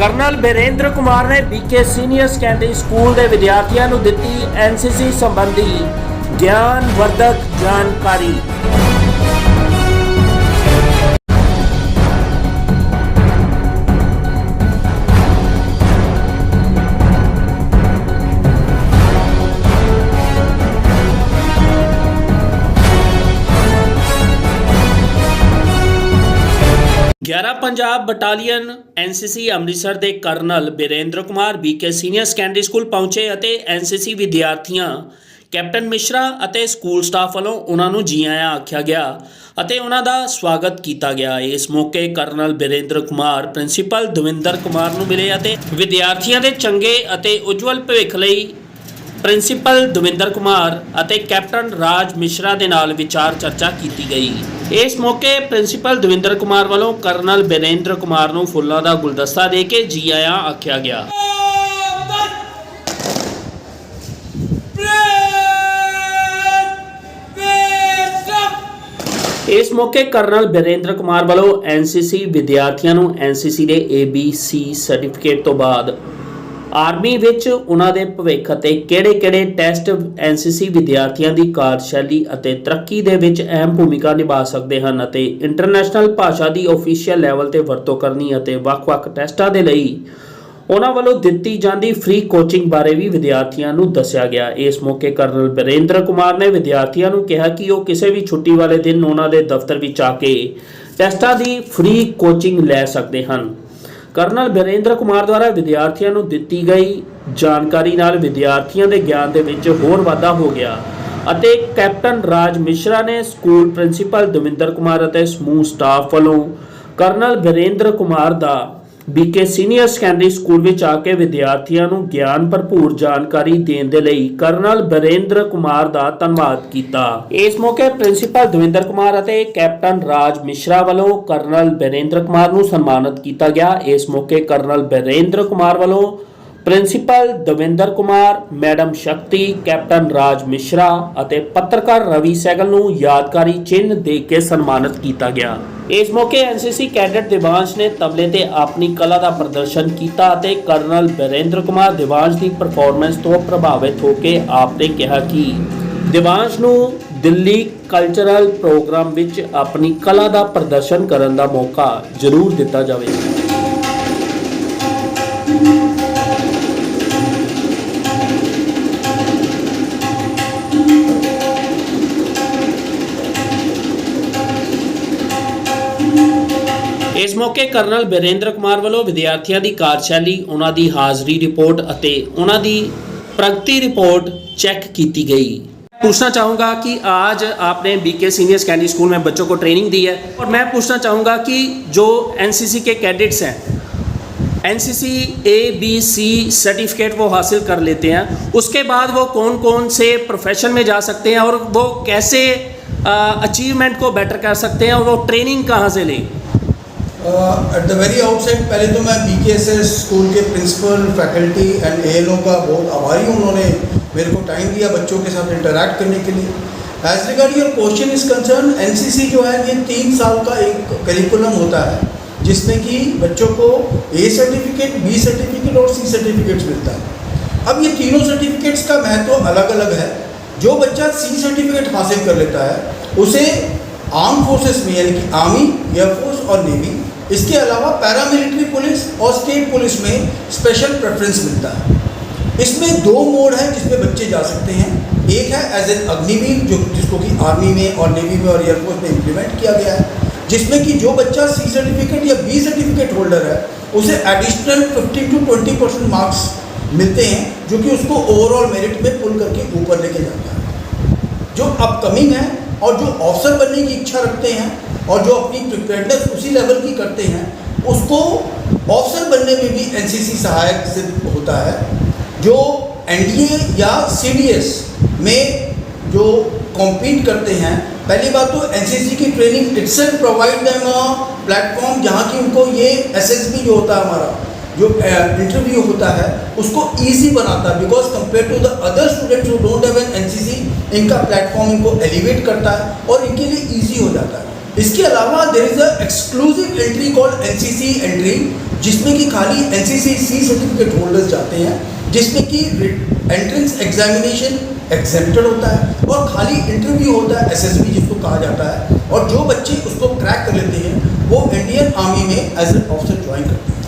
Colonel ਬੇਰੇਂਦਰ Kumar ਨੇ BK senior secondary school ਦੇ ਵਿਦਿਆਰਥੀਆਂ ਨੂੰ ਦਿੱਤੀ ਐਨਸੀਸੀ ਸੰਬੰਧੀ ਗਿਆਨ ਵਰਧਕ ਜਾਣਕਾਰੀ। ਗਿਆਰਾ ਪੰਜਾਬ ਬਟਾਲੀਅਨ ਐਨਸੀਸੀ ਅੰਮ੍ਰਿਤਸਰ ਦੇ colonel Birendra Kumar BK senior secondary school ਪਹੁੰਚੇ ਅਤੇ ਐਨਸੀਸੀ ਵਿਦਿਆਰਥੀਆਂ, ਕੈਪਟਨ ਮਿਸ਼ਰਾ ਅਤੇ ਸਕੂਲ ਸਟਾਫ ਵੱਲੋਂ ਉਹਨਾਂ ਨੂੰ ਜੀ ਆਇਆਂ ਆਖਿਆ ਗਿਆ ਅਤੇ ਉਹਨਾਂ ਦਾ ਸਵਾਗਤ ਕੀਤਾ ਗਿਆ। ਇਸ ਮੌਕੇ ਕਰਨਲ ਬੀਰੇਂਦਰ ਕੁਮਾਰ, ਪ੍ਰਿੰਸੀਪਲ ਦਵਿੰਦਰ ਕੁਮਾਰ ਨੂੰ ਮਿਲੇ ਅਤੇ ਵਿਦਿਆਰਥੀਆਂ ਦੇ ਚੰਗੇ ਅਤੇ ਉਜਵਲ ਭਵਿੱਖ ਲਈ ਪ੍ਰਿੰਸੀਪਲ ਦਵਿੰਦਰ ਕੁਮਾਰ ਅਤੇ ਕੈਪਟਨ ਰਾਜ ਮਿਸ਼ਰਾ ਦੇ ਨਾਲ ਵਿਚਾਰ ਚਰਚਾ ਕੀਤੀ ਗਈ। ਇਸ ਮੌਕੇ ਪ੍ਰਿੰਸੀਪਲ ਦਵਿੰਦਰ ਕੁਮਾਰ ਵੱਲੋਂ ਕਰਨਲ ਬੇਰੇਂਦਰ ਕੁਮਾਰ ਨੂੰ ਫੁੱਲਾਂ ਦਾ ਗੁਲਦਸਤਾ ਦੇ ਕੇ ਜੀ ਆਇਆਂ ਆਖਿਆ ਗਿਆ। ਇਸ ਮੌਕੇ ਕਰਨਲ ਬੇਰੇਂਦਰ ਕੁਮਾਰ ਵੱਲੋਂ ਐਨਸੀਸੀ ਵਿਦਿਆਰਥੀਆਂ ਨੂੰ ਐਨਸੀਸੀ ਦੇ ABC ਸਰਟੀਫਿਕੇਟ ਤੋਂ ਬਾਅਦ ਆਰਮੀ ਵਿੱਚ ਉਹਨਾਂ ਦੇ ਭਵਿੱਖ ਅਤੇ ਕਿਹੜੇ-ਕਿਹੜੇ ਟੈਸਟ ਐਨਸੀਸੀ ਵਿਦਿਆਰਥੀਆਂ ਦੀ ਕਾਰਜਸ਼ੈਲੀ ਅਤੇ ਤਰੱਕੀ ਦੇ ਵਿੱਚ ਅਹਿਮ ਭੂਮਿਕਾ ਨਿਭਾ ਸਕਦੇ ਹਨ ਅਤੇ ਇੰਟਰਨੈਸ਼ਨਲ ਭਾਸ਼ਾ ਦੀ ਅਫੀਸ਼ੀਅਲ ਲੈਵਲ ਤੇ ਵਰਤੋਂ ਕਰਨੀ ਅਤੇ ਵੱਖ-ਵੱਖ ਟੈਸਟਾਂ ਦੇ ਲਈ ਉਹਨਾਂ ਵੱਲੋਂ ਦਿੱਤੀ ਜਾਂਦੀ ਫ੍ਰੀ ਕੋਚਿੰਗ ਬਾਰੇ ਵੀ ਵਿਦਿਆਰਥੀਆਂ ਨੂੰ ਦੱਸਿਆ ਗਿਆ। ਇਸ ਮੌਕੇ ਕਰਨਲ ਬਰਿੰਦਰ ਕੁਮਾਰ ਨੇ ਵਿਦਿਆਰਥੀਆਂ ਨੂੰ ਕਿਹਾ ਕਿ ਉਹ ਕਿਸੇ ਵੀ ਛੁੱਟੀ ਵਾਲੇ ਦਿਨ ਉਹਨਾਂ ਦੇ ਦਫ਼ਤਰ ਵਿੱਚ ਆ ਕੇ ਟੈਸਟਾਂ ਦੀ ਫ੍ਰੀ ਕੋਚਿੰਗ ਲੈ ਸਕਦੇ ਹਨ। ਕਰਨਲ ਬਰਿੰਦਰ ਕੁਮਾਰ ਦੁਆਰਾ ਵਿਦਿਆਰਥੀਆਂ ਨੂੰ ਦਿੱਤੀ ਗਈ ਜਾਣਕਾਰੀ ਨਾਲ ਵਿਦਿਆਰਥੀਆਂ ਦੇ ਗਿਆਨ ਦੇ ਵਿੱਚ ਹੋਰ ਵਾਧਾ ਹੋ ਗਿਆ ਅਤੇ ਕੈਪਟਨ ਰਾਜ ਮਿਸ਼ਰਾ ਨੇ ਸਕੂਲ ਪ੍ਰਿੰਸੀਪਲ ਦਵਿੰਦਰ ਕੁਮਾਰ ਅਤੇ ਸਮੂਹ ਸਟਾਫ ਵੱਲੋਂ ਕਰਨਲ ਬਰਿੰਦਰ ਕੁਮਾਰ ਦਾ ਬੀਕੇ ਸੀਨੀਅਰ ਸੈਕੰਡਰੀ ਸਕੂਲ ਵਿੱਚ ਆ ਕੇ ਵਿਦਿਆਰਥੀਆਂ ਨੂੰ ਗਿਆਨ ਭਰਪੂਰ ਜਾਣਕਾਰੀ ਦੇਣ ਦੇ ਲਈ ਕਰਨਲ ਬਰਿੰਦਰ ਕੁਮਾਰ ਦਾ ਧੰਨਵਾਦ ਕੀਤਾ। ਇਸ ਮੌਕੇ ਪ੍ਰਿੰਸੀਪਲ ਦਵਿੰਦਰ ਕੁਮਾਰ ਅਤੇ ਕੈਪਟਨ ਰਾਜ ਮਿਸ਼ਰਾ ਵੱਲੋਂ ਕਰਨਲ ਬਰਿੰਦਰ ਕੁਮਾਰ ਨੂੰ ਸਨਮਾਨਿਤ ਕੀਤਾ ਗਿਆ। ਇਸ ਮੌਕੇ ਕਰਨਲ ਬਰਿੰਦਰ ਕੁਮਾਰ ਵੱਲੋਂ principal Davinder Kumar, madam Shakti, captain Raj Mishra ਅਤੇ ਪੱਤਰਕਾਰ ਰਵੀ ਸੈਗਲ ਨੂੰ ਯਾਦਗਾਰੀ ਚਿੰਨ੍ਹ ਦੇ ਕੇ ਸਨਮਾਨਿਤ ਕੀਤਾ ਗਿਆ। ਇਸ ਮੌਕੇ ਐਨਸੀਸੀ ਕੈਡਟ ਦਿਵਾਂਸ਼ ਨੇ ਤਬਲੇ ਤੇ ਆਪਣੀ ਕਲਾ ਦਾ ਪ੍ਰਦਰਸ਼ਨ ਕੀਤਾ ਅਤੇ ਕਰਨਲ ਬਰਿੰਦਰ ਕੁਮਾਰ ਦਿਵਾਂਸ਼ ਦੀ ਪਰਫਾਰਮੈਂਸ ਤੋਂ ਪ੍ਰਭਾਵਿਤ ਹੋ ਕੇ ਆਪ ਨੇ ਕਿਹਾ ਕਿ ਦਿਵਾਂਸ਼ ਨੂੰ ਦਿੱਲੀ ਕਲਚਰਲ ਪ੍ਰੋਗਰਾਮ ਵਿੱਚ ਆਪਣੀ ਕਲਾ ਦਾ ਪ੍ਰਦਰਸ਼ਨ ਕਰਨ ਦਾ ਮੌਕਾ ਜ਼ਰੂਰ ਦਿੱਤਾ ਜਾਵੇ मौके करनल बीरेंद्र कुमार वालों विद्यार्थियों की कार्यशैली उन्होंने ਦੀ रिपोर्ट ਰਿਪੋਰਟ ਅਤੇ प्रगति रिपोर्ट चेक की गई पूछना चाहूँगा कि आज आपने बीके सीनियर सेकेंडरी स्कूल में बच्चों को ट्रेनिंग दी है और मैं पूछना चाहूँगा कि जो एनसीसी के कैडेट्स हैं NCC A B C certificate वो हासिल कर लेते हैं उसके बाद वो कौन कौन से प्रोफेशन में जा सकते हैं और वो कैसे अचीवमेंट को बेटर कर सकते हैं और वो ट्रेनिंग कहाँ से लें एट द वेरी आउटसाइड पहले तो मैं B K S S school के प्रिंसिपल फैकल्टी एंड ए का बहुत आभारी हूँ। उन्होंने मेरे को टाइम दिया बच्चों के साथ इंटरेक्ट करने के लिए। As regard your question is concern an जो है, ये तीन साल का एक करिकुलम होता है, जिसमें कि बच्चों को ए सर्टिफिकेट बी सर्टिफिकेट और सी सर्टिफिकेट्स मिलता है। अब ये तीनों सर्टिफिकेट्स का महत्व तो अलग अलग है। जो बच्चा सी सर्टिफिकेट हासिल कर लेता है, उसे आर्म फोर्सेस में, यानी कि आर्मी एयरफोर्स और नेवी। इसके अलावा पैरामिलिट्री पुलिस और स्टेट पुलिस में स्पेशल प्रेफरेंस मिलता है। इसमें दो मोड हैं जिसमें बच्चे जा सकते हैं। एक है एज एन अग्निवीर, जो जिसको कि आर्मी में और नेवी में और एयरफोर्स में इम्प्लीमेंट किया गया है, जिसमें कि जो बच्चा सी सर्टिफिकेट या बी सर्टिफिकेट होल्डर है, उसे एडिशनल 15 टू 20 परसेंट मार्क्स मिलते हैं, जो कि उसको ओवरऑल मेरिट में पुल करके ऊपर लेके जाता है। जो अपकमिंग है और जो ऑफिसर बनने की इच्छा रखते हैं और जो अपनी प्रिपेयर्डनेस उसी लेवल की करते हैं, उसको ऑफिसर बनने में भी एनसीसी सहायक सिद्ध होता है। जो एनडीए या सीडीएस में जो कॉम्पीट करते हैं, पहली बात तो एनसीसी की training it's provide them platform जहाँ की उनको ये एसएसबी जो होता है हमारा जो इंटरव्यू होता है, उसको इजी बनाता है because compare to the other students who don't have an NCC इनका प्लेटफॉर्म इनको एलिवेट करता है और इनके लिए इजी हो जाता है। इसके अलावा there is a exclusive entry called N C C entry जिसमें कि खाली एन सी सर्टिफिकेट होल्डर्स जाते हैं, जिसमें कि एंट्रेंस एग्जामिनेशन एग्जेप्टेड होता है और खाली इंटरव्यू होता है एसएसबी जिसको कहा जाता है और जो बच्चे उसको क्रैक कर लेते हैं, वो इंडियन आर्मी में एज एन ऑफिसर ज्वाइन करते हैं।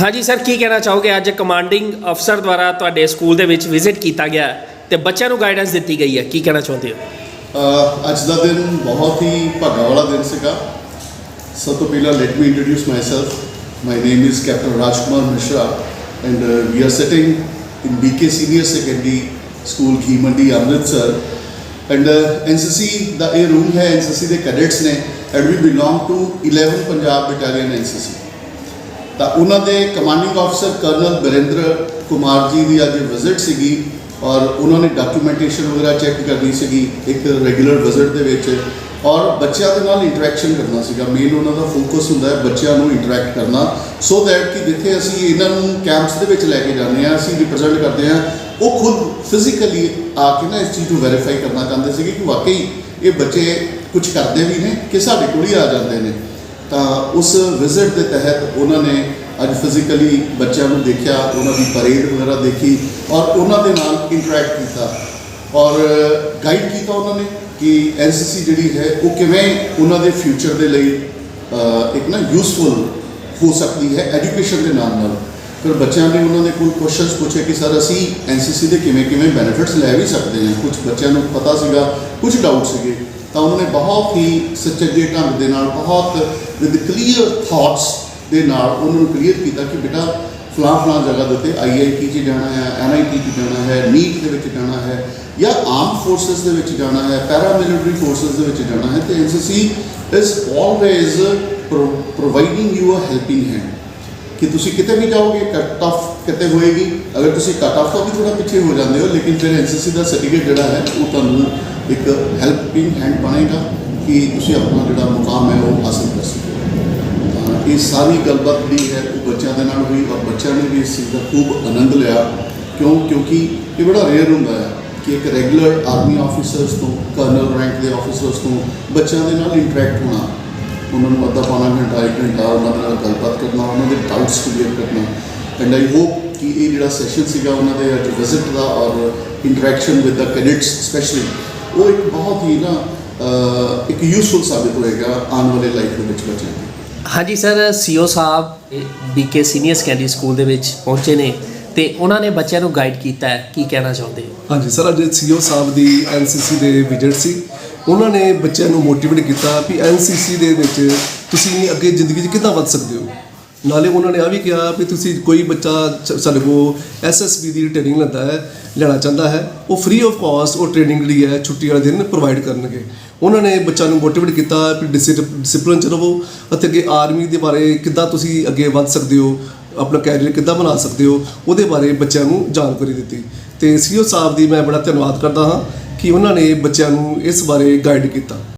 ਹਾਂਜੀ ਸਰ, ਕੀ ਕਹਿਣਾ ਚਾਹੋਗੇ? ਅੱਜ ਕਮਾਂਡਿੰਗ ਅਫਸਰ ਦੁਆਰਾ ਤੁਹਾਡੇ ਸਕੂਲ ਦੇ ਵਿੱਚ ਵਿਜ਼ਿਟ ਕੀਤਾ ਗਿਆ ਹੈ ਤੇ ਬੱਚਿਆਂ ਨੂੰ ਗਾਈਡੈਂਸ ਦਿੱਤੀ ਗਈ ਹੈ। ਕੀ ਕਹਿਣਾ ਚਾਹੁੰਦੇ ਹੋ? ਅੱਜ ਦਾ ਦਿਨ ਬਹੁਤ ਹੀ ਭਾਗਾ ਵਾਲਾ ਦਿਨ ਸੀਗਾ। ਸਭ ਤੋਂ ਪਹਿਲਾਂ let me introduce myself my name is captain Rajkumar Mishra and we are sitting in BK senior secondary school Ghee Mandi Amritsar and NCC ਦਾ ਇਹ ਰੂਮ ਹੈ। ਐਨਸੀਸੀ ਦੇ ਕੈਡੇਟਸ ਨੇ। And we belong to 11 Punjab battalion NCC ਤਾਂ ਉਹਨਾਂ ਦੇ commanding ਅਫਸਰ colonel Barinder Kumar ji ਦੀ ਅੱਜ ਵਿਜ਼ਿਟ ਸੀਗੀ ਔਰ ਉਹਨਾਂ ਨੇ ਡਾਕੂਮੈਂਟੇਸ਼ਨ ਵਗੈਰਾ ਚੈੱਕ ਕਰਨੀ ਸੀਗੀ, ਇੱਕ ਰੈਗੂਲਰ ਵਿਜ਼ਿਟ ਦੇ ਵਿੱਚ। ਔਰ ਬੱਚਿਆਂ ਦੇ ਨਾਲ ਇੰਟਰੈਕਸ਼ਨ ਕਰਨਾ ਸੀਗਾ। ਮੇਨ ਉਹਨਾਂ ਦਾ ਫੋਕਸ ਹੁੰਦਾ ਹੈ ਬੱਚਿਆਂ ਨੂੰ ਇੰਟਰੈਕਟ ਕਰਨਾ। ਸੋ ਦੈਟ ਕਿ ਜਿੱਥੇ ਅਸੀਂ ਇਹਨਾਂ ਨੂੰ ਕੈਂਪਸ ਦੇ ਵਿੱਚ ਲੈ ਕੇ ਜਾਂਦੇ ਹਾਂ, ਅਸੀਂ ਰਿਪਰੈਜ਼ੈਂਟ ਕਰਦੇ ਹਾਂ, ਉਹ ਖੁਦ ਫਿਜ਼ੀਕਲੀ ਆ ਕੇ ਨਾ ਇਸ ਚੀਜ਼ ਨੂੰ ਵੈਰੀਫਾਈ ਕਰਨਾ ਚਾਹੁੰਦੇ ਸੀਗੇ ਕਿ ਵਾਕਈ ਇਹ ਬੱਚੇ ਕੁਝ ਕਰਦੇ ਵੀ ਨੇ ਕਿ ਸਾਡੇ ਕੋਲ ਹੀ ਆ ਜਾਂਦੇ ਨੇ। ਤਾਂ ਉਸ ਵਿਜ਼ਿਟ ਦੇ ਤਹਿਤ ਉਹਨਾਂ ਨੇ ਅੱਜ ਫਿਜ਼ੀਕਲੀ ਬੱਚਿਆਂ ਨੂੰ ਦੇਖਿਆ, ਉਹਨਾਂ ਦੀ ਪਰੇਡ ਵਗੈਰਾ ਦੇਖੀ ਔਰ ਉਹਨਾਂ ਦੇ ਨਾਲ ਇੰਟਰੈਕਟ ਕੀਤਾ ਔਰ ਗਾਈਡ ਕੀਤਾ ਉਹਨਾਂ ਨੇ ਕਿ ਐਨਸੀਸੀ ਜਿਹੜੀ ਹੈ ਉਹ ਕਿਵੇਂ ਉਹਨਾਂ ਦੇ ਫਿਊਚਰ ਦੇ ਲਈ ਇੱਕ ਨਾ ਯੂਸਫੁਲ ਹੋ ਸਕਦੀ ਹੈ ਐਜੂਕੇਸ਼ਨ ਦੇ ਨਾਲ ਨਾਲ। ਫਿਰ ਬੱਚਿਆਂ ਨੇ ਉਹਨਾਂ ਦੇ ਕੋਲ ਕੁਐਸਚਨਸ ਪੁੱਛੇ ਕਿ ਸਰ ਅਸੀਂ ਐਨਸੀਸੀ ਦੇ ਕਿਵੇਂ ਕਿਵੇਂ ਬੈਨੀਫਿਟਸ ਲੈ ਵੀ ਸਕਦੇ ਹਾਂ? ਕੁਝ ਬੱਚਿਆਂ ਨੂੰ ਪਤਾ ਸੀਗਾ ਕੁਝ ਡਾਊਟ ਸੀਗੇ। ਤਾਂ ਉਹਨਾਂ ਨੇ ਬਹੁਤ ਹੀ ਸੁਚੱਜੇ ਢੰਗ ਦੇ ਨਾਲ, ਬਹੁਤ ਵਿਦ ਕਲੀਅਰ ਥਾਟਸ ਦੇ ਨਾਲ ਉਹਨਾਂ ਨੂੰ ਕਲੀਅਰ ਕੀਤਾ ਕਿ ਬੇਟਾ ਫਲਾਂ ਫਲਾਂ ਜਗ੍ਹਾ ਦੇ ਉੱਤੇ ਆਈਆਈਟੀ 'ਚ ਜਾਣਾ ਹੈ ਐਨਆਈਟੀ 'ਚ ਜਾਣਾ ਹੈ ਨੀਟ ਦੇ ਵਿੱਚ ਜਾਣਾ ਹੈ ਜਾਂ ਆਰਮ ਫੋਰਸਸ ਦੇ ਵਿੱਚ ਜਾਣਾ ਹੈ ਪੈਰਾ ਮਿਲਟਰੀ ਫੋਰਸਸ ਦੇ ਵਿੱਚ ਜਾਣਾ ਹੈ ਤੇ NCC is always providing you a helping hand ਕਿ ਤੁਸੀਂ ਕਿਤੇ ਵੀ ਜਾਓਗੇ ਕੱਟ ਆਫ ਕਿਤੇ ਹੋਏਗੀ, ਅਗਰ ਤੁਸੀਂ ਕੱਟ ਆਫ ਤੋਂ ਵੀ ਥੋੜਾ ਪਿੱਛੇ ਹੋ ਜਾਂਦੇ ਹੋ, ਲੇਕਿਨ ਫਿਰ ਐਨਸੀਸੀ ਦਾ ਸਰਟੀਫਿਕੇਟ ਜਿਹੜਾ ਹੈ, ਉਹ ਤੁਹਾਨੂੰ ਇੱਕ ਹੈਲਪਿੰਗ ਹੈਂਡ ਬਣੇਗਾ ਕਿ ਤੁਸੀਂ ਆਪਣਾ ਜਿਹੜਾ ਮੁਕਾਮ ਹੈ ਉਹ ਹਾਸਲ ਕਰ ਸਕੋ। ਤਾਂ ਇਹ ਸਾਰੀ ਗੱਲਬਾਤ ਜਿਹੜੀ ਹੈ ਉਹ ਬੱਚਿਆਂ ਦੇ ਨਾਲ ਹੋਈ ਔਰ ਬੱਚਿਆਂ ਨੇ ਵੀ ਇਸ ਚੀਜ਼ ਦਾ ਖੂਬ ਆਨੰਦ ਲਿਆ। ਕਿਉਂ? ਕਿਉਂਕਿ ਇਹ ਬੜਾ ਰੇਅਰ ਹੁੰਦਾ ਹੈ ਕਿ ਇੱਕ ਰੈਗੂਲਰ ਆਰਮੀ ਆਫੀਸਰਸ ਤੋਂ ਕਰਨਲ ਰੈਂਕ ਦੇ ਆਫੀਸਰਸ ਤੋਂ ਬੱਚਿਆਂ ਦੇ ਨਾਲ ਇੰਟਰੈਕਟ ਹੋਣਾ, ਉਹਨਾਂ ਨੂੰ ਅੱਧਾ ਪੌਣਾ ਘੰਟਾ, ਇੱਕ ਘੰਟਾ ਉਹਨਾਂ ਦੇ ਨਾਲ ਗੱਲਬਾਤ ਕਰਨਾ, ਉਹਨਾਂ ਦੇ ਡਾਊਟਸ ਕਲੀਅਰ ਕਰਨਾ। ਐਂਡ ਆਈ ਹੋਪ ਕਿ ਇਹ ਜਿਹੜਾ ਸੈਸ਼ਨ ਸੀਗਾ, ਉਹਨਾਂ ਦੇ ਅੱਜ ਵਿਜ਼ਿਟ ਦਾ ਔਰ interaction with the cadets specially ਉਹ ਇੱਕ ਬਹੁਤ ਹੀ ਨਾ ਇੱਕ ਯੂਸਫੁਲ ਸਾਬਿਤ ਹੋਏਗਾ ਆਉਣ ਵਾਲੇ ਲਾਈਫ ਦੇ ਵਿੱਚ ਬੱਚਿਆਂ ਦੀ ਹਾਂਜੀ ਸਰ ਸੀਓ ਸਾਹਿਬ ਬੀਕੇ ਸੀਨੀਅਰ ਸੈਕੰਡਰੀ ਸਕੂਲ ਦੇ ਵਿੱਚ ਪਹੁੰਚੇ ਨੇ ਤੇ ਉਹਨਾਂ ਨੇ ਬੱਚਿਆਂ ਨੂੰ ਗਾਈਡ ਕੀਤਾ ਹੈ ਕੀ ਕਹਿਣਾ ਚਾਹੁੰਦੇ ਹੋ? ਹਾਂਜੀ ਸਰ ਅੱਜ ਸੀਓ ਸਾਹਿਬ ਦੀ ਐਨਸੀਸੀ ਦੇ ਵਿਜ਼ਿਟ ਸੀ। ਉਹਨਾਂ ਨੇ ਬੱਚਿਆਂ ਨੂੰ ਮੋਟੀਵੇਟ ਕੀਤਾ ਵੀ ਐਨਸੀਸੀ ਦੇ ਵਿੱਚ ਤੁਸੀਂ ਅੱਗੇ ਜ਼ਿੰਦਗੀ 'ਚ ਕਿੱਦਾਂ ਵੱਧ ਸਕਦੇ ਹੋ? ਨਾਲੇ ਉਹਨਾਂ ਨੇ ਆ ਵੀ ਕਿਹਾ ਵੀ ਤੁਸੀਂ ਕੋਈ ਬੱਚਾ ਸਾਡੇ ਕੋਲ ਐਸਐਸਬੀ ਦੀ ਟ੍ਰੇਨਿੰਗ ਲੈਂਦਾ ਹੈ, ਲੈਣਾ ਚਾਹੁੰਦਾ ਹੈ, ਉਹ ਫ੍ਰੀ ਆਫ ਕਾਸਟ ਉਹ ਟ੍ਰੇਨਿੰਗ ਜਿਹੜੀ ਹੈ ਛੁੱਟੀ ਵਾਲੇ ਦਿਨ ਪ੍ਰੋਵਾਈਡ ਕਰਨਗੇ। ਉਹਨਾਂ ਨੇ ਬੱਚਿਆਂ ਨੂੰ ਮੋਟੀਵੇਟ ਕੀਤਾ ਵੀ ਡਿਸਪਲਿਨ ਚ ਰਹੋ ਅਤੇ ਅੱਗੇ ਆਰਮੀ ਦੇ ਬਾਰੇ ਕਿੱਦਾਂ ਤੁਸੀਂ ਅੱਗੇ ਵੱਧ ਸਕਦੇ ਹੋ, ਆਪਣਾ ਕੈਰੀਅਰ ਕਿੱਦਾਂ ਬਣਾ ਸਕਦੇ ਹੋ, ਉਹਦੇ ਬਾਰੇ ਬੱਚਿਆਂ ਨੂੰ ਜਾਣਕਾਰੀ ਦਿੱਤੀ। ਤੇ ਸੀਓ ਸਾਹਿਬ ਦੀ ਮੈਂ ਬੜਾ ਧੰਨਵਾਦ ਕਰਦਾ ਹਾਂ ਕਿ ਉਹਨਾਂ ਨੇ ਬੱਚਿਆਂ ਨੂੰ ਇਸ ਬਾਰੇ ਗਾਈਡ ਕੀਤਾ।